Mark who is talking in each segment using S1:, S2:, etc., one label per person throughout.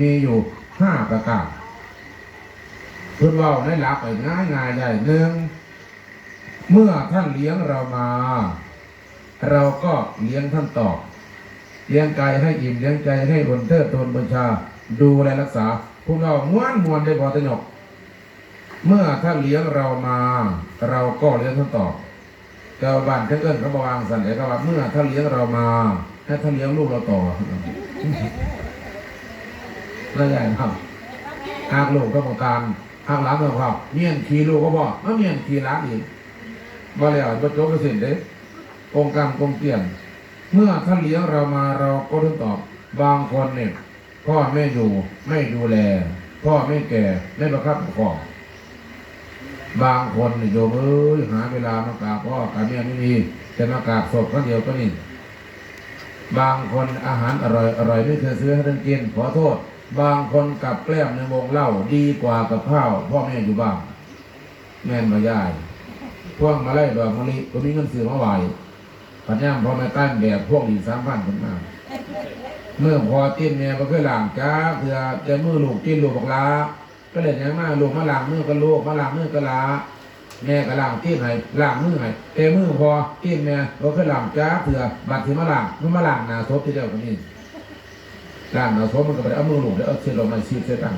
S1: มีอยู่ห้าประการเพื่อนเว่าในหลักไปง่ายง่ายๆได้หนึ่งเมื่อท่านเลี้ยงเรามา เราก็เลี้ยงท่านตอบเลี้ยงกายให้อิ่มเลี้ยงใจให้บนเทิดทนบัญชา ดูแลรักษาพวกเราม้วนมวนได้พอตะหยกเมื่อท่านเลี้ยงเรามา เราก็เลี้ยงท่านตอบเจ้าบ้านเจ้าเอิญเขาบอกวางสันเอกว่าเมื่อท่านเลี้ยงเรามาให้ท่านเลี้ยงลูกเราต่อ แล้วใหญ่ครับหากลูกก็บอกการหากหลานก็บอกเมียนขี่ลูกก็บอกมาเมียนขี่หลานอีกว่าแล้วจะจบกระสินเด้กงกรรมกงเตียน เมื่อท่านเลี้ยงเรามาเราก็ต้องตอบบางคนเนี่ยพ่อไม่อยู่ไม่ดูแล พ่อไม่แก่ไม่ประคับประคองบางคนเนี่ยโยมเอ้ยหาเวลามากราบพ่อกราบแม่ไม่มีแต่มากราบศพก็เดียวก็นี่บางคนอาหารอร่อยอร่อยไม่เคยซื้อให้ท่านกินขอโทษ บางคนกับแกล้มในวงเล้าดีกว่ากับข้าวพ่อแม่อยู่บ้านแม่มาย่ายพวกมาไล่ดอกมะลิก็มีเงินซื้อมาไหวปัญญามพอมาตั้นแบบพวกอีสามพันคนมาเมื่อพอติ้นเนี่ยก็เคยหลังจ้าเพื่อจะมือลูกติ้นลูกบอกลาก็เลยอย่างมาลูกมาล้างมือก็ลูกมาล้างมือก็ลาแม่ก็ล้างตีนให้ล้างมือให้แต่มือพอตีนแม่เราเคยล้างจ้าเผื่อบัดที่มาล้างมันมาล้างนาศพที่เดียวกันนี่ ล้างหน้าศพมันก็ไปเอามือลูกแล้วเอาเส้นลงมาชีดเส้นตัง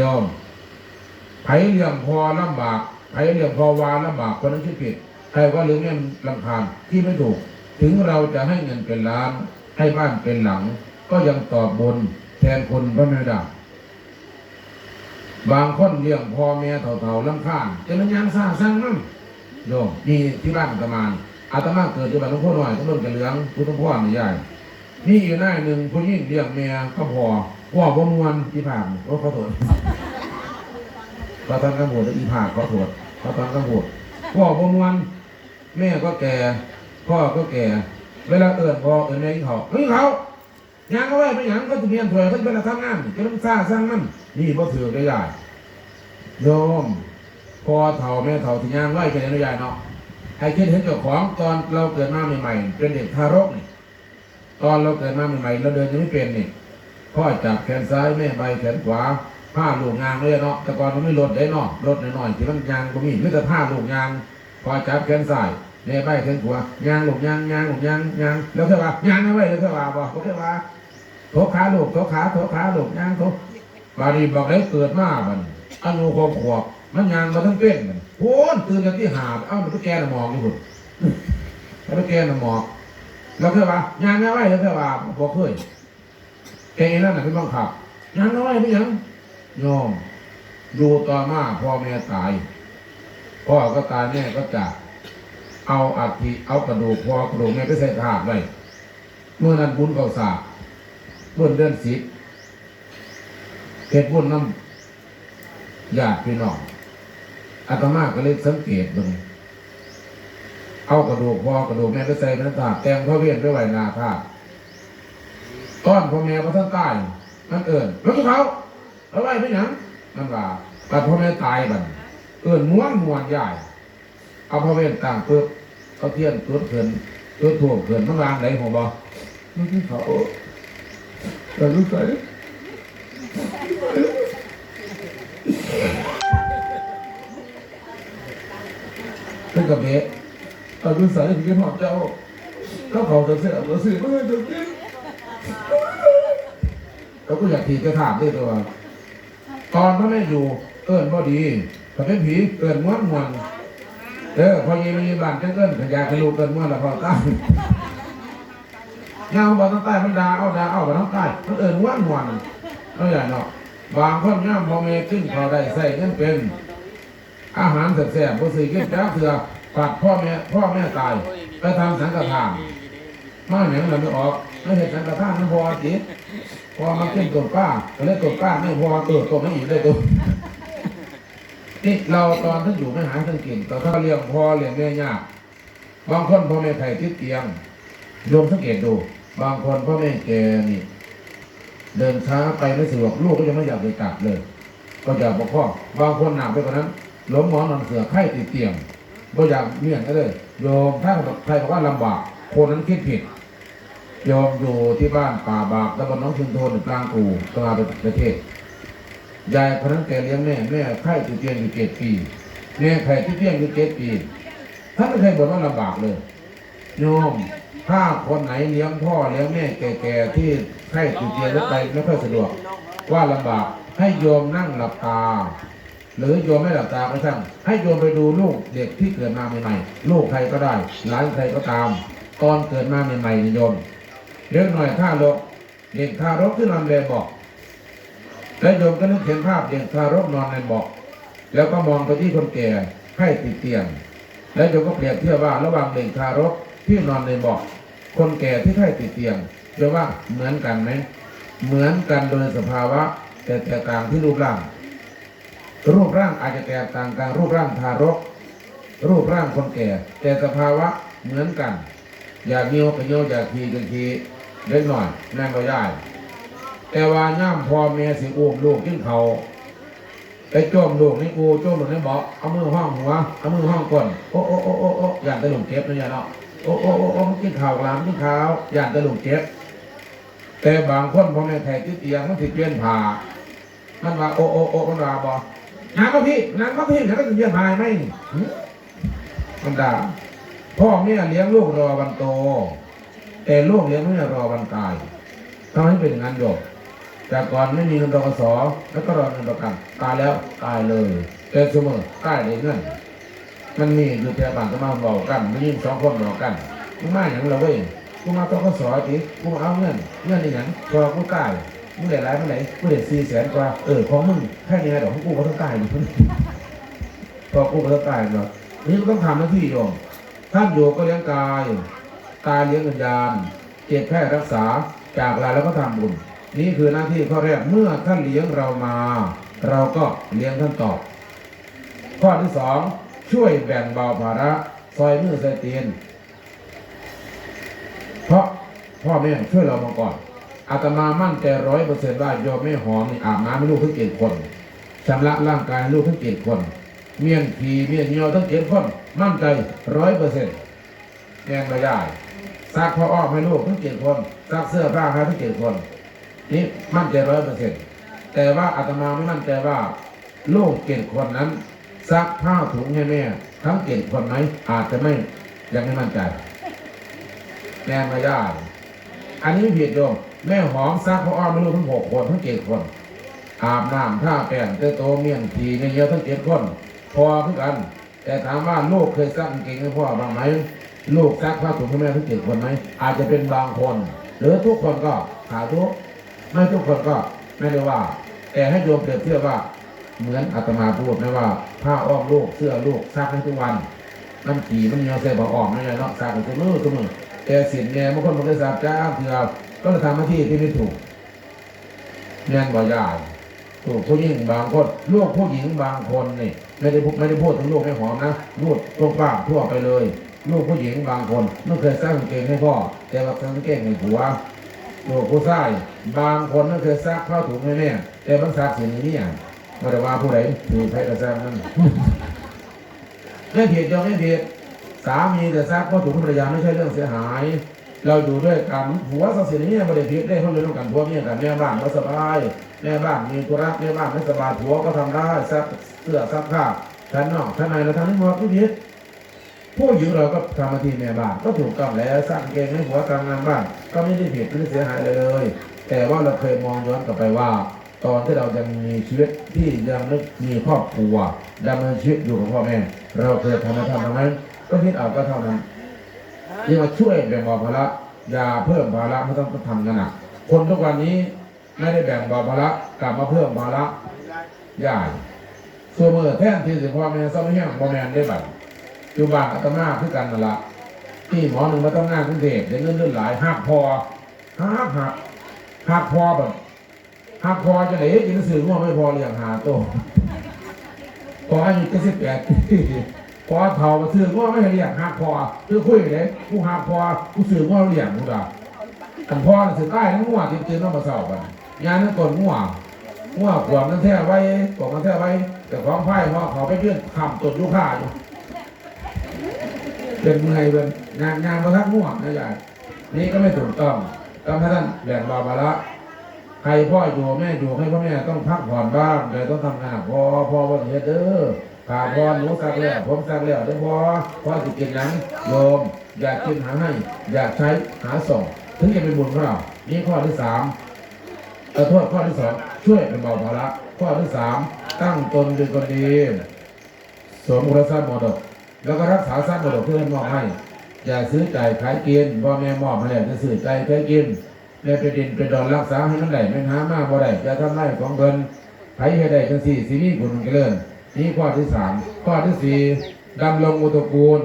S1: ยอมไผเลี้ยงพอลำบากไผเลี้ยงพอวาลำบากคนนั้นคิดผิดใครว่าเลี้ยงแม่ลำคาญที่ไม่ถูก ถึงเราจะให้เงินเป็นล้าน ให้บ้านเป็นหลัง ก็ยังตอบบนแทนคนพระแม่ดาบางคนเลี้ยงพ่อแม่เถ่าๆลำข้านจะมันยังสร้างสร้างมั่งโยมนี่ที่บ้านอาตมาอาตมาเกิดที่บ้านหลวงพ่อหน่อยต้องโดนกันเหลืองพุทธพ่อไม่ใหญ่ นี่อยู่หน้าหนึ่งผู้ยิ่งเลี้ยงแม่ก็พอพ่อบ่มวนที่ผ่านโอ้ขอโทษขอทานกำบวดอีผ่านขอโทษขอทานกำบวดพ่อบ่มวนแม่ก็แก่พ่อก็แก่ เวลาเอิญพ่อเอิญแม่เขาเฮ้ยเขายางเอาไว้ไม่หยังก็จะเมียนถวยเขาจะเป็นอะไรทำงานจะต้องสร้างสร้างมันนี่บ่ถือได้ใหญ่โยมพอเฒ่าแม่เฒ่าที่ย่างไว้เป็นอนุญาตเนาะให้คิดเห็นเจ้าของตอนเราเกิดมาใหม่ๆเป็นเด็กทารกนี่ ตอนเราเกิดมาใหม่ๆเราเดินยังไม่เป็นนี่พ่อจับแขนซ้ายแม่ใบแขนขวาผ้าลูกยางเลยเนาะแต่ก่อนมันไม่ลดได้เนาะลดหน่อยๆที่มันยางก็มีไม่แต่ผ้าลูกยางพอจับแขนซ้ายแม่ใบแขนขวายางลูกยางยางลูกยางยางแล้วเท่าว่ายางเอาไว้แล้วเท่าว่าบอกเขาเท่าว่าโถขาลูกโถขาโถขาลูกยางโถบาดีบอกได้เกิดมาบันอนุขวบขวบมันยางมาทั้งเป็นมันโอ้นตื่นกันที่หาดเอ้ามันไปแกนหมอกนี่พุ่นมันไปแกนหมอก แล้วคือว่ายางเอาไว้แล้วคือว่าบอกเคยแกเองนั่นน่ะเป็นบังคับยางเอาไว้ไม่ยังโยมดูต่อมาพ่อแม่ตาย พ่อก็ตายแม่ก็จากเอาอัฐิเอากระดูกพ่อกระดูกแม่ก็ใส่ถาดไว้เมื่อนั้นบุญเขาสาบเมื่อเดือนสิบเก็บบุญน้ำญาติพี่น้องอาตมาก็เลยสังเกตดู เอากระดูกพ่อกระดูกแม่ก็ใส่เป็นถาดแตงพระเวียนไปไว้หนาถาดต้อนพ่อแม่พระท่านใต้นั่นเอิญแล้วทุกเขาเอาไว้ไม่หยังนั่นว่าแต่พ่อแม่ตายบัดเอิญม้วนม้วนใหญ่เอาพระเวียนต่างเปิบเอาเทียนตัวเขินตัวถ่วงเขินมันวางไหนหัวบ่มันที่เขาแต่รู้ใส่เป็นกับเบะ เอาดูสายถึงหอมเจ้าเขาเขาจะเสียเราสื่อไม่ได้จะกินเขาก็อยากทีจะถามด้วยตัวตอนพ่อแม่อยู่เอิญพอดีถ้าเป็นผีเอิญม้วนม้วนเออพอยีมีบ้านจังเอิญขยายกระลูกเอิญม้วนแล้วพอใต้เงาบอลต้องใต้มันดาเอาดาเอาบอลต้องใต้มันเอิญม้วนม้วนเอาอย่างเนาะบางคนย่ามพอเมขึ้นเขาได้ใส่เงินเป็น อาหารแซ่บๆบ่ซื้อกินจ้าเถื่อ ฝากพ่อแม่พ่อแม่ตายไปทำสังฆทานมาหยังเราไม่ออกไม่เห็นสังฆทานมันพอจิพอมาขึ้นตัวก้าก็เลยตัวก้าไม่พอเออตัวไม่อีกเลยตัวนี่เราตอนท่านอยู่ไม่หาท่านกินตอนท่าเลี้ยงพ่อเลี้ยงแม่ยากบางคนพ่อแม่ไข่ติดเตียงโยมสังเกตดู บางคนพ่อแม่แกนี่ เดินช้าไปไม่สะดวกลูกก็จะไม่อยากไปกลับเลย ก็อยากบอกพ่อบางคนหนักไปกว่านั้นล้มหมอนนอนเสือไข้ติดเตียง ก็อยากเมี่ยงก็เลยโยมถ้าใครบอกว่าลำบาก คนนั้นคิดผิดโยมอยู่ที่บ้านป่าบากตำบลหน้องชุนโทนกลางกูตลาดประเทศยายคนนั้นแกเลี้ยงแม่แม่ไข้ติดเตียงอยู่เจ็ดปีแม่ไข้ติดเตียงอยู่เจ็ดปีท่านไม่เคยบ่นว่าลำบากเลยโยมถ้าคนไหนเลี้ยงพ่อเลี้ยงแม่แก่ๆที่ไข้ติดเตียงแล้วไปไม่ค่อยสะดวกว่าลำบากให้โยมนั่งหลับตา หรือโยมไม่หลับตาก็ช่างให้โยมไปดูลูกเด็กที่เกิดมาใหม่ๆลูกใครก็ได้หลานใครก็ตามตอนเกิดมาใหม่ๆนโยมเล็กหน่อยท่ารกเด็กทารกที่นอนแบบบอกและโยมก็นึกเห็นภาพเด็กทารกนอนในเบาะแล้วก็มองไปที่คนแก่ให้ติดเตียง และโยมก็เปรียบเทียบว่าระหว่างเด็กทารกที่นอนในเบาะคนแก่ที่ให้ติดเตียงโยมว่าเหมือนกันไหมเหมือนกันโดยสภาวะ แต่แตกต่างที่รูปร่าง รูปร่างอาจจะแตกต่างกันรูปร่างทารก รูปร่างคนแก่ แต่สภาวะเหมือนกัน อยากเงี้ยวก็เงี้ยวอยากทีกันทีเล็กหน่อยนั่งก็ได้ แต่ว่าย่ามพอแม่สิอุ้มลูกขึ้นเขาไปจ้มลูกนี่กูจ้มลูกนี่บอกเอามือห้องหัวเอามือห้องก้นโอ้โอ้โอ้โอ้โอ้อยากตะลุมเก็บนะยายเนาะโอ้โอ้โอ้โอ้มันกินข่าวกลามกินข้าวอยากตะลุมเก็บแต่บางคนพอแม่แทกที่เตียงมันถิดเปลี่ยนผ่ามันว่าโอ้โอ้โอ้มันว่าบอก นางก็พี่นางก็พี่แล้วก็จะเยี่ยมหายไหมมันด่าพ่อแม่ยเลี้ยงลูกรอวันโต แต่ลูกเลี้ยงแม่รอวันตายทำให้เป็นอย่านโยมแต่ก่อนไม่มีเงินตกสแล้วก็รอเงินประกันตายแล้วตายเลยแต่เสมอตายได้เงินมันมีอยู่แต่บ้านก็มาบอกกันไม่ยิ่งสองคนบอกกันมึงมาอย่างเราเว้ยกูมาต้องกสจีกูมาเอาเงินเงินนี่หยังพอกูตาย มึงได้หลายเมื่อไหร่มึงได้สี่แสนกว่า เออของมึงแค่นี้ดอกของกูก็ต้องตายอยู่พอกูก็ต้องตายเนาะนี่ก็ต้องทำหน้าที่โยมท่านอยู่ก็เลี้ยงกายกายเลี้ยงวิญญาณเจ็บแพทย์รักษา จากลาแล้วก็ทำบุญ นี่คือหน้าที่ข้อแรก เมื่อท่านเลี้ยงเรามา เราก็เลี้ยงท่านตอบ ข้อที่สองช่วยแบ่งเบาภาระซอยมือใส่เตียนเพราะพ่อแม่ช่วยเรามาก่อน อาตมามั่นใจร้อยเปอร์เซ็นต์ว่าโยมแม่หอมอาบน้ำให้ลูกทั้งเจ็ดคนชำระร่างกายให้ลูกทั้งเจ็ดคน เมี่ยนผีเมี่ยนเหี่ยทั้งเจ็ดคน มั่นใจร้อยเปอร์เซ็นต์แกงไม่ได้ซักพ่ออ้อมให้ลูกทั้งเจ็ดคนซักเสื้อผ้าให้ทั้งเจ็ดคน นี่มั่นใจร้อยเปอร์เซ็นต์แต่ว่าอาตมาไม่มั่นใจว่าลูกเจ็ดคนนั้นซักผ้าถุงให้แม่ทั้งเจ็ดคนไหมอาจจะไม่ยังไม่มั่นใจแกงไม่ได้อันนี้ผิดโยม แม่หอมซักพ่ออ้อมไม่รู้ทั้งหกคนทั้งเจ็ดคน อาบน้ำท่าแป้งเตโตเมียนทีในเยอะทั้งเจ็ดคน พอคือกัน แต่ถามว่าลูกเคยซักกางเกงให้พ่อบ้างไหมลูกซักผ้าถุงให้แม่ทั้งเจ็ดคนไหมอาจจะเป็นบางคน หรือทุกคนก็ขาทุกไม่ทุกคนก็ไม่ได้ว่า แต่ให้โยมเปรียบเทียบว่าเหมือนอาตมาพูดนะว่าผ้าอ้อมลูกเสื้อลูกซักให้ทุกวันน้ำขี่มันเหนียวใส่บออ่อมไม่ไงเนาะซักให้ทุกมือทุกมือแต่สินแง่บางคนมันก็ซักจ้าเถื่อ ก็ทำหน้าที่ที่ไม่ถูกเรียนบ่ยากถูกผู้หญิงบางคนลูกผู้หญิงบางคนนี่ไม่ได้พูดไม่ได้พูดถึงลูกไม่หอมนะพูดตรงป้างทั่วไปเลย ลูกผู้หญิงบางคนไม่เคยสร้างเกงให้พ่อ แต่ว่าสร้างเกงให้ผัวลูกผู้ชายบางคนไม่เคยซักผ้าถุงให้แม่แต่บางซักสิ่งนี้อย่างไม่ได้ว่าผู้ใดถือใครก็สร้างนั่นไม่ผิดยอมไม่ผิดสามีแต่ซักผ้าถุงภรรยาไม่ใช่เรื่องเสียหาย เราอยู่ด้วยกันหัวสักสิ่งนี้ไม่ได้ผิดได้เขาเลยต้องกันพวกนี้กันแม่บ้านก็สบายแม่บ้านมีธุระแม่บ้านไม่สบายผัวก็ทำได้ซักเสื้อซักผ้าชั้นนอกชั้นในเราทำให้หมดไม่ผิดผู้หญิงเราก็ทำหน้าที่แม่บ้านก็ถูกต้องแล้วสร้างเกณฑ์ให้ผัวทำงานบ้านก็ไม่ได้ผิดไม่ได้เสียหายเลยเลย แต่ว่าเราเคยมองย้อนกลับไปว่า ตอนที่เรายังมีชีวิตที่ยังนึกมีครอบครัวดำเนินชีวิตอยู่กับพ่อแม่ เราเคยทำมาทำทำไมก็คิดเอาก็เท่านั้น นี่มาช่วยแบ่งเบาภาระอย่าเพิ่มภาระไม่ต้องทำกันหนักคนทุกวันนี้ไม่ได้แบ่งเบาภาระกลับมาเพิ่มภาระใหญ่ส่วนเมื่อแท่นที่สิพ่อแม่ซ้ำไม่แห้งพ่อแม่ได้บัตรอยู่บ้านอาตมาคือกันนั่นละที่หมอหนึ่งมาต้องงานกรุงเทพได้เงินเดือนหลายหักพอหักหักหักพอแบบหักพอจะไหนกินหนังสือง่วงไม่พอเลี้ยงหาโตพออายุเจ็ดสิบแปดปี พอเท่ามาซื้อง่วงไม่ให้เลี้ยงหักพอคือคุยเลยกูหักพอกูซื้อง่วงเลี้ยงกูด่าแต่พอซื้อใต้ทั้งง่วงจริงๆต้องมาเศร้ากันงานนั้นก่อนง่วงง่วขวบนั่นแท้ไว้ขวบนั่นแท้ไว้ แต่ของไพ่พอเขาไปยื่นคำตดลูกค้าอยู่เป็นเมื่อยเป็นงานงานมาทักม่วนะยายนี่ก็ไม่ถูกต้องต้องให้ท่านแบ่งเบาภาระใครพ่ออยู่แม่อยู่ให้พ่อแม่ต้องพักผ่อนบ้างเลยต้องทำงานพอพอวันเฮ็ดเด้อ ขาดพอหนูสักแล้วผมสักแล้วเด้อพอพอสิกินหยังโยม อยากกินหาให้ อยากใช้หาส่ง ถึงจะเป็นบุญของเรานี่ข้อที่สามเออโทษข้อที่สองช่วยเป็นเบาภาระข้อที่สามตั้งตนเป็นคนดีสมอุรสมรดก แล้วก็รักษาทรัพย์มรดกเพื่อนมอบให้อย่าซื้อใจขายกินพ่อแม่มอบมาแล้วจะซื้อใจายขายกินแม่เป็นดินเป็นดอนรักษาให้มันไหลไม่หามากบ่ได้จะทำไรของเงินไผให้ได้จังสี่สีนี้คุณกันเลย นี่ข้อที่สามข้อที่สี่ดำรงอุตกูล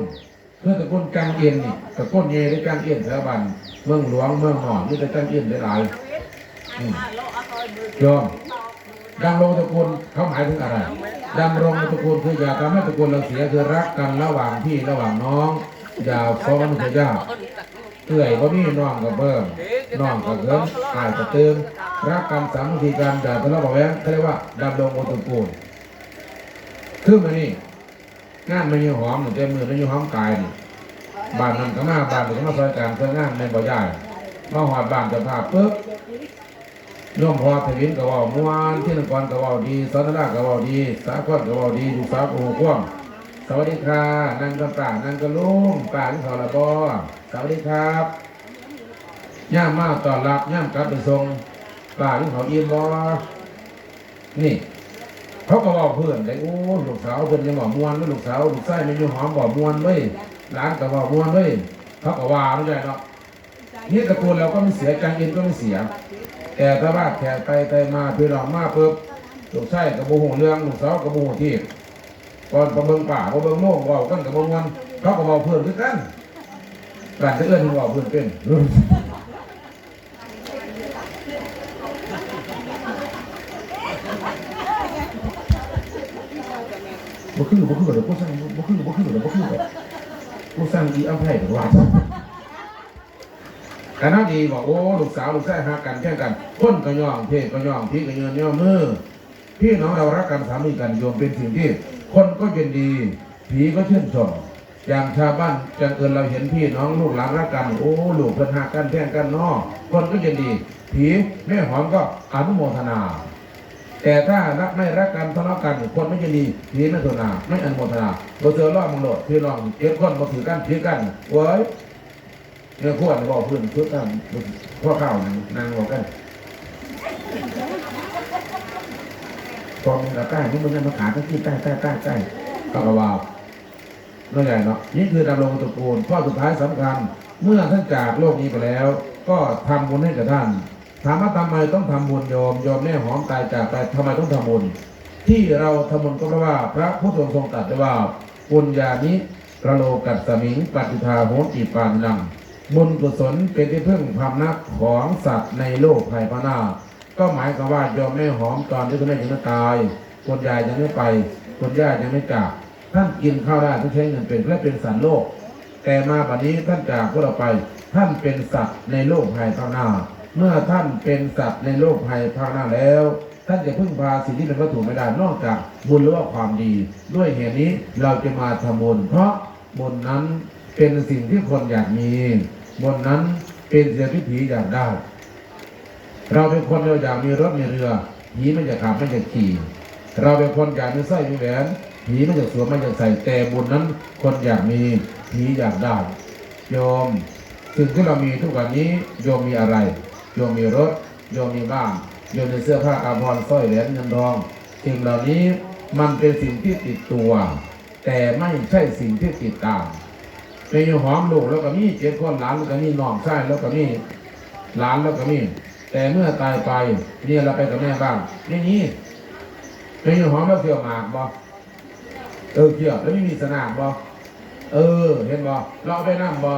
S1: เพื่อตะกูลกางเอียนนี่ตะกูลเยได้กางเอียนสถาบันเมืองหลวงเมืองหอนนี่จะกลางเอียนหลายยอมดำรงตะกูลเขาหมายถึงอะไรดำรงตะกูลคืออย่าทำให้ตะกูลเราเสียคือรักกันระหว่างพี่ระหว่างน้องอย่าฟ้องมันจะยาเอื่อยก็มีน้องกับเบิ่มน้องกับเกินอายกับเติมรักกันสามัคคีกันอย่าทะเลาะเบาแว้งเขาเรียกว่าดำรงตระกูล คือมันนี่งานมันยังหอมเต็มมือมันยังหอมกายนี่บานนั้นก็มาบานนี้ก็มาซอยกันเพื่องานในบ่ใหญ่มาหอดบานจะพาปุ๊บโยมพอทวินก็เว่าม่วนที่นครก็เว่าดีสอนราก็เว่าดี สาคอนก็เว่าดีลูสาวก็หูกว้างสวัสดีค่ะนั่งกันป่านั่งกันลุงป่าที่เขาละบอสวัสดีครับย่ามมาต้อรับย่ามกลับไปส่งป่าที่เขาอิ่มบอนี่ เขาก็บอกเพื่อนได้โอ้ลูกสาวเพิ่อนยังบอกมวนเว้ยลูกสาวลูกไส้ไม่ยอมหอมบอกมวนเว้ยหลานก็บอกมวนเว้ยเขาก็ว่าไม่ใช่เนาะนี่ตะกูลเราก็ไม่เสียจังเอ็นก็ไม่เสีย แต่ถ้าว่าแขกไปไปมาพี่น้อมาปุ๊บลูกชายกับโมโหเรื่องลูกสาวกับโมโหที่ก่อนประเบิงป่าประเบิงโม่งเว่ากันกับมงวันเขาก็บอกเพื่อนคือกันการจะเอื้อนเว่าเพื่อนเป็น บ่คือบ่คือเดี๋ยวผู้สร้างบ่คือบ่คือบ่คือเดี๋ยวผู้สร้างอีเดี๋ยวว่ากันนั่นดีบอกโอ้ลูกสาวลูกชายหากันแข่กันคนก็ย่องเพศก็ย่องพี่ก็เงินย่อมือพี่น้องเรารักกันสามีกันโยมเป็นสิ่งที่ คนก็เยินดี ผีก็ชื่นชมอย่างชาวบ้านจังเอิญเราเห็นพี่น้องลูกหลานรักกันโอ้ลูกเพิ่อนหากันแข่งกันนอคนก็เยินดี ผีแม่หอมก็อนุโมทนา แต่ถ้ารักไม่รักกันทะเลาะกันคนไม่ยินดีผีไม่ทนาไม่อันโมทนาบ่เจอรอบมึงโหลดพี่น้องเก็บคนบ่ถือกันถือกันเว้ยเนี่ยพวกบอกเพื่อนชุดตามพ่อข้าวนางบอกกันกองกับใต้ที่มันจะมาขาตั้งที่ใต้ใต้ใต้ใต้ก็กระวาวนั่นแหละเนาะนี่คือดำรงตระกูลข้อสุดท้ายสำคัญ เมื่อท่านจากโลกนี้ไปแล้ว ก็ทำบุญให้กับท่าน ถามว่าทำไมต้องทำบุญโยมโยมแม่หอมตายจากไปทำไมต้องทำบุญที่เราทำบุญก็เพราะว่าพระพุทธองค์ทรงตรัสไว้ว่าปุญญานิกระโลกัสสมิงปฏิทาโหติปานังบุญกุศลเป็นที่พึ่งพำนักของสัตว์ในโลกภายภาคหน้าก็หมายความว่าโยมแม่หอมตอนที่คุณแม่ยังไม่ตายคุณยายยังไม่ไปคุณย่ายังไม่จากท่านกินข้าวได้ท่านใช้เงินเป็นและเป็นสัตว์โลก แต่มาบัดนี้ท่านจากพวกเราไป ท่านเป็นสัตว์ในโลกภายภาคหน้า เมื่อท่านเป็นสัตว์ในโลกภายภาคหน้าแล้ว ท่านจะพึ่งพาสิ่งที่เป็นวัตถุไม่ได้นอกจากบุญหรือว่าความดี ด้วยเหตุนี้เราจะมาทำบุญเพราะบุญนั้นเป็นสิ่งที่คนอยากมีบนนั้นเป็นสิ่งที่ผีอยากได้ เราเป็นคนเราอยากมีรถมีเรือผีไม่อยากขับไม่อยากขี่เราเป็นคนอยากมีสร้อยมีแหวนผีไม่อยากสวมไม่อยากใส่แต่บุญนั้น คนอยากมีผีอยากได้โยมสิ่งที่เรามีทุกวันนี้โยมมีอะไร โยมมีรถ โยมมีบ้าน โยมมีเสื้อผ้าอาภรณ์สร้อยแหวนเงินทอง สิ่งเหล่านี้มันเป็นสิ่งที่ติดตัว แต่ไม่ใช่สิ่งที่ติดตามเป็นอยู่หอมลูกแล้วก็มีเจ็ดคนหลานแล้วก็มีน้องชายแล้วก็มีหลานแล้วก็มี แต่เมื่อตายไปเนี่ยเราไปกับแม่บ้างนี่นี่เป็นอยู่หอมแล้วเกี่ยวหมากบ่เออเกี่ยวแล้วไม่มีสนามบ่เออ เห็นบ่เราไปนั่บ่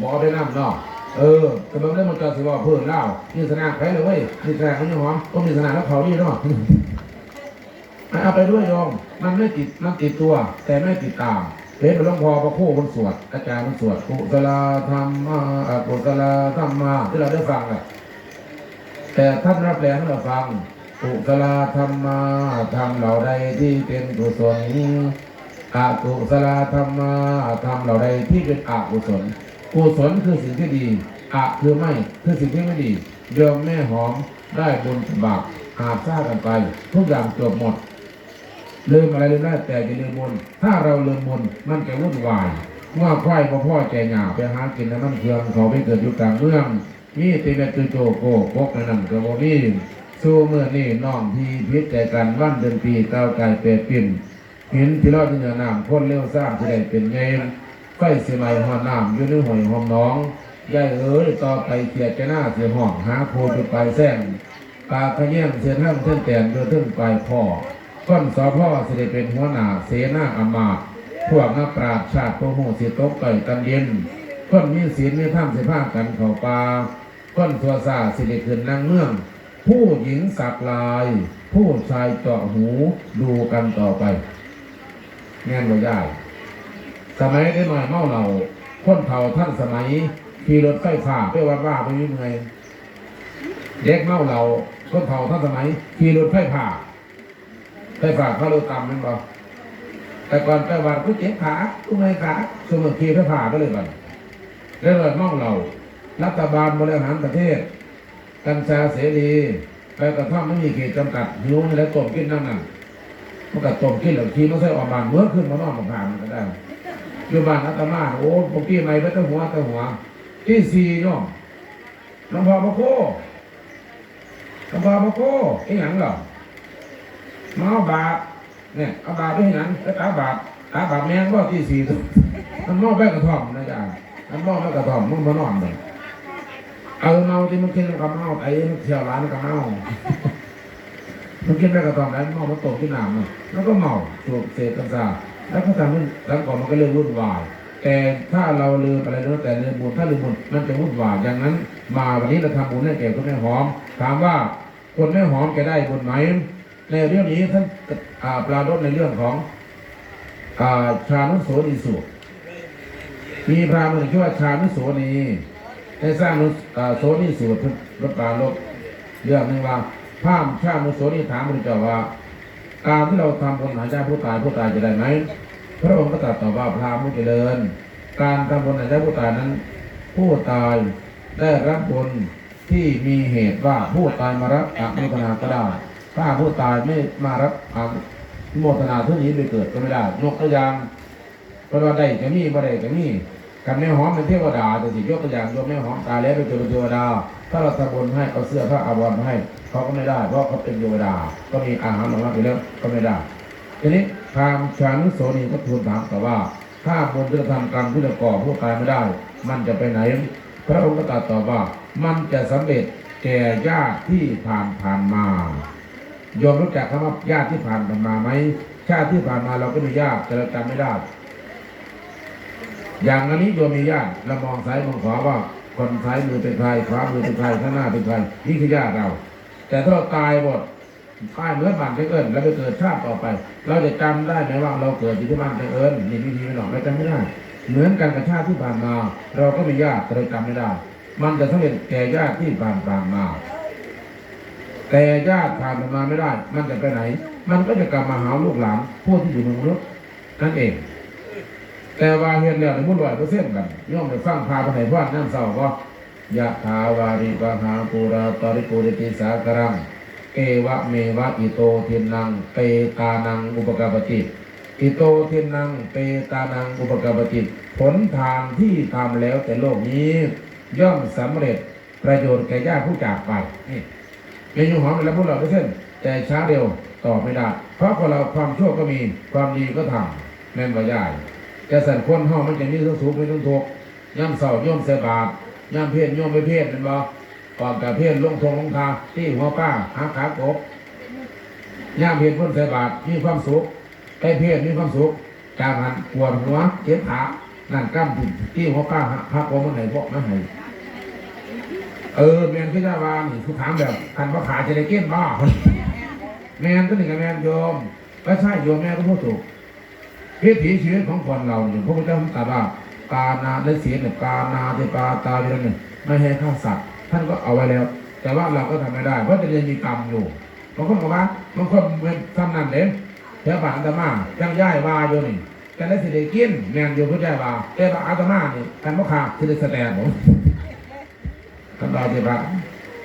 S1: บ่เอไปนั่เนาะ เออกำลังเล่นมันจะสิว่าเพิ่นเล่านี่สนามใครเลยเว้ยนี่สนามของอยู่หอมก็มีสนามแล้วเขานี่เนาะเอาไปด้วยโยมมันไม่ติดมันติดตัว แต่ไม่ติดตามเพชรหลวงพ่อพระคู่คนสวดอาจารย์คนสวดกุศลธรรมะกุศลธรรมะที่เราได้ฟังแหละแต่ท่านรับแรงให้เราฟังกุศลธรรมะธรรมเราใดที่เป็นกุศลอกุศลธรรมะธรรมเราใดที่เป็นอกุศล กุศลคือสิ่งที่ดีอะคือไม่คือสิ่งที่ไม่ดีโยมแม่หอมได้บุญบาปหาบซ่ากันไป ทุกอย่างจบหมดลืมอะไรลืมได้แต่อย่าลืมบุญถ้าเราลืมบุญมันจะวุ่นวายเมื่อควายพ่อพ่อใจหยาไปหากินแล้วมันเคืองเขาไปเกิดอยู่กลางเมืองมีตีเมตุโจโกกกนั่นก็บ่มีสู้เมื่อนี่น้องพี่พิษใจกันวันเดือนปีเก้าไก่เป็ดปิ่นเห็นที่รอดที่เหนือน้ำคนเร็วสร้างจะได้เป็นเงิน ไฟเสียไหลหอน้ำอยู่ในหอยหอมน้องยายเอ๋ยต่อไปเกียดจะหน้าเสียห้องหาโคไปไปแซงปลาขะแยงเสียทั้งเส้นแตนเดือทึ่งไปพ่อก้นสอพ่อเสิได้เป็นหัวหน้าเสนาอามาตพวกนักปราชญ์ชาติโปโหสิตกต่อยกันเย็นก้นมีศีลมีธรรมสิภากันเข้าป่าก้นทัวซาสิได้ขึ้นนางเมือง ผู้หญิงสักลาย ผู้ชายเจาะหูดูกันต่อไปแง่นบ่ได้ สมัยได้หน่อยเมาเหล่าคนเฒ่าท่านสมัยขี่รถไฟฟ้าไปวัดว่าไปยังไงเด็กเมาเหล่าคนเฒ่าท่านสมัยขี่รถไฟฟ้าไปฝาเขาเลยตำนั่นบ่แต่ก่อนไปวัดกูเจ็บขากูไม่ขาสมุนคีไปผ่าก็เลยบ่แล้วเลยมองเรารัฐบาลบริหารประเทศ กัญชาเสรีไปกระท่อมไม่มีเขตจำกัดหิวแล้วต้มกินนั่นนั่นมันก็ต้มกินหรือทีมันใส่ออกบานเมื่อขึ้นมานอนมาผ่านก็ได้ อยู่บ้านอาตมาโอ้ปกี้ไม่ไปตั้งหัวตั้งหัว ที่สี่เนาะหลวงพ่อพระโคหลวงพ่อพระโคไอ้หยังเหรอมาเอาบาปเนี่ยเอาบาปไปหนังแล้วตาบาปตาบาปแมงก็ที่สี่ตัวมันมอแป้กระท่อมนะจ๊ะมันมอแป้กระท่อมมึงมานอนเลยเอาเมาที่มันกินกับเมาไอ้มันเที่ยวร้านกับเมามันกินแป้กระท่อมแล้วเมามันตกที่น้ำมันแล้วก็เมาสูบเสพกัญชา แล้วก็ทำให้แล้วก่อนมันก็เริ่มวุ่นวาย แต่ถ้าเราลืมอะไรแล้วแต่ลืมบุญถ้าลืมบุญมันจะวุ่นวายอย่างนั้น มาวันนี้เราทำบุญให้แก่คุณแม่หอม ถามว่าคนแม่หอมจะได้บุญไหมในเรื่องนี้ท่านอ่าปรารภในเรื่องของอาชานุโสนีสูตรมีพระมันชื่อว่าชานุโสนีได้สร้างนุโสนีสูตรรถปรารภเรื่องหนึ่งว่าพระชานุโสนีถามพระเจ้าว่า การที่เราทำบุญหาญาติผู้ตายผู้ตายจะได้ไหมพระองค์ก็ตรัสตอบว่าพระมุจเจริญ การทำบุญหาญาติผู้ตายนั้น ผู้ตายได้รับบุญที่มีเหตุว่าผู้ตายมารับอนุโมทนาก็ได้ถ้าผู้ตายไม่มารับอนุโมทนาเท่านี้ไปเกิดก็ไม่ได้ยกตัวอย่างเพราะว่าได้ก็มีบ่ได้ก็มีกันแม่หอมเป็นเทวดาแต่สิยกตัวอย่างยมแม่หอมตายแล้วไปเกิดเป็นเทวดา ถ้าเราทำบุญให้เอาเสื้อผ้าอาภรณ์มาให้เขาก็ไม่ได้ เพราะเขาเป็นเทวดา ก็มีอาหารรองรับอยู่แล้วก็ไม่ได้ทีนี้พราหมณ์ชานุโสนีก็ทูลถามแต่ว่า ถ้าบุญจะทำกรรมที่เราก่อผู้ตายไม่ได้ มันจะไปไหน พระองค์ก็ตรัสตอบว่า มันจะสำเร็จแก่ญาติที่ผ่านผ่านมาโยมรู้จักคำว่าญาติที่ผ่านกันมาไหมชาติที่ผ่านมาเราก็มีญาติแต่เราจำไม่ได้อย่างอันนี้โยมมีญาติเรามองซ้ายมองขวาว่า คนซ้ายมือเป็นใครขวามือเป็นใครข้างหน้าเป็นใครนี่คือญาติเรา แต่ถ้าเราตายหมดตายเหมือนบ้านไปเอิญแล้วไปเกิดชาติต่อไป เราจะจำได้ไหมว่าเราเกิดอยู่ที่บ้านไปเอิญนี่วิธีไม่หรอกเราจำไม่ได้ เหมือนกันกับชาติที่ผ่านมา เราก็มีญาติแต่เราจำไม่ได้ มันจะต้องเป็นแก่ญาติที่ผ่านผ่านมา แต่ญาติผ่านมาไม่ได้ มันจะไปไหน มันก็จะกลับมาหาลูกหลานผู้ที่อยู่ในมนุษย์นั่นเอง แต่ว่าเห็นแล้วในมุ่นร้อยเปอร์เซ็นต์กันย่อมไปฟังพาไปไหนพ่อน้ำเศร้าก็ยะถาวาริปหาปูราตริปุริติสากรังเอวะเมวะอิโตเทนนังเปตานังอุปกาปติอิโตเทนนังเปตานังอุปกาปติผลทางที่ทำแล้วแต่โลกนี้ย่อมสำเร็จประโยชน์แก่ญาติผู้จากไปนี่เมนูหอมแล้วพวกเราไม่เช่นแต่ช้าเร็วตอบไม่ได้เพราะคนเราความชั่วก็มีความดีก็ทำแม่นว่าใหญ่ แต่สันคนห้องมันจะมีทั้งสูงไม่ทั้งทุกย่ำเสาย่อมเสบาทย่ำเพศย่อมไม่เพศเป็นบ่ก่อนกับเพศลงทงลงทาที่หัวป้าหาขากบย่ำเพศพ้นเสบาทมีความสุขไอ้เพศมีความสุขจากหันปวดหัวเจ็บขานั่นกล้ามที่ที่หัวป้าหากบมันไหนพวกมันไหนเออแมนพิจารณานี่คือถามแบบคันว่าขาจะได้เกี้ยนบ้าแมนก็หนึ่งกับแมนโยมก็ใช่โยมแม่ก็พูดถูก วิถีชีวิตของคนเราเนี่ยพระพุทธเจ้าตรัสว่าปานาและเสียเนี่ยปานาเทปาตาเวรเนี่ยไม่ให้ฆ่าสัตว์ท่านก็เอาไว้แล้ว แต่ว่าเราก็ทำไม่ได้ เพราะจะยังมีกรรมอยู่บางคนบอกว่าบางคนเป็นทำนั่นเด่นแถวบ้านอาตมายังย่ายวาอยู่นี่แต่ได้สิได้กินแมนอยู่เพื่อใจว่าแต่ว่าอาตมานี่กันว่าขาดสิได้แสดงผมขั้นตอนปฏิบัติ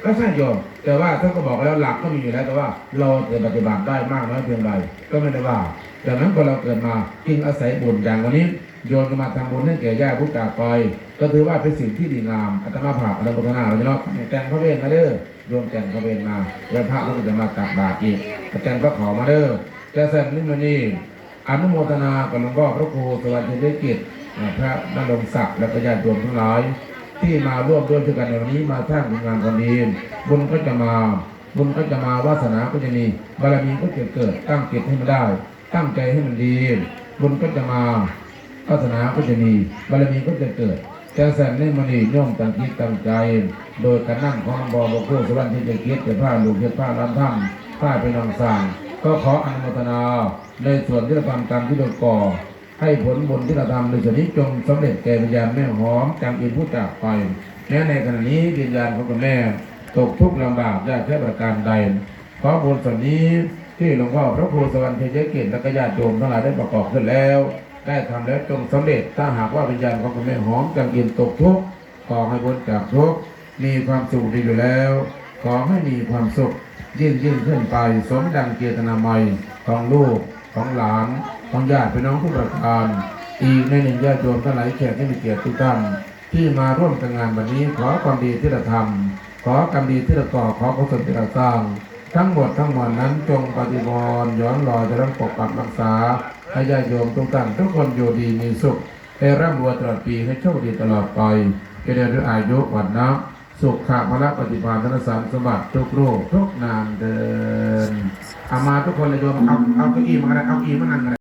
S1: ก็ใช่โยม แต่ว่าท่านก็บอกแล้วหลักก็มีอยู่แล้วแต่ว่าเราจะปฏิบัติได้มากน้อยเพียงใดก็ไม่ได้ว่าดังนั้นพอเราเกิดมาจึงอาศัยบุญอย่างวันนี้โยนมาทำบุญให้แก่ญาติผู้จาไปก็ถือว่าเป็นสิ่งที่ดีงามอาตมาภาพอนุโมทนาเราจะเนาะแต่งพระเวทมาเด้อโยมแต่งพระเวทมาแล้วพระก็จะมาตักบาตรอีกแต่งพระขอมาเด้อแต่เสร็จนี่มานี่อนุโมทนากับหลวงพ่อพระครูสวัสดิ์เดชกิจพระนรงศักดิ์และประญาติโยมทั้งหลาย ที่มาร่วมด้วยช่วยกันในวันนี้มาสร้างงานความดีบุญก็จะมาบุญก็จะมาวาสนาก็จะมีบารมีก็จะเกิดตั้งจิตให้มันได้ ตั้งใจให้มันดีบุญก็จะมาวาสนาก็จะมีบารมีก็จะเกิดแต่แสนนี่มันนี่ย่อมตั้งจิตตั้งใจ โดยการนั่งของบอบคู่สวรรค์ที่จะเกียรติผ้าลูกเกียรติผ้าล้านถ้ำผ้าเป็นองสางก็ขออนุโมทนาในส่วนที่เราทำตามที่เราก่อ ให้ผลบุญที่เราทำในส่วนนี้จงสำเร็จแก่วิญญาณแม่หอมจางอินผู้จากไปแม้ในขณะนี้วิญญาณของคุณแม่ตกทุกข์ลำบากยากแค่ประการใดขอบุญส่วนนี้ที่หลวงพ่อพระครูสวรรค์เทเยเกตและก็ญาติโยมทั้งหลายได้ประกอบขึ้นแล้ว ได้ทำแล้วจงสำเร็จถ้าหากว่าวิญญาณของคุณแม่หอมจางอินตกทุกข์ขอให้พ้นจากทุกข์มีความสุขดีอยู่แล้ว ขอให้มีความสุขยิ่งยิ่งขึ้นไป สมดังเจตนาใหม่ของลูกของหลาน ของญาติพี่น้องทุกประการอีกในหนึ่งญาติโยมทั้งหลายแขกที่มีเกียรติทุกท่านที่มาร่วมกันงานวันนี้ ขอความดีที่เราทำขอกรรมดีที่เราก่อขอกุศลที่เราสร้างทั้งหมดทั้งมวลนั้นจงปฏิบัติย้อนรอยจะรับปกปักรักษาให้ญาติโยมทุกท่านทุกคนอยู่ดีมีสุขให้ร่ำรวยตลอดปีให้โชคดีตลอดไปเจริญด้วยอายุวันนะสุขะพระปฏิภาณธนสารสมบัติทุกโรคทุกนามเดินเอามาทุกคนเลยโยมเอาเอาเก้าอี้มาก็ได้เอาเก้าอี้มานั่งกัน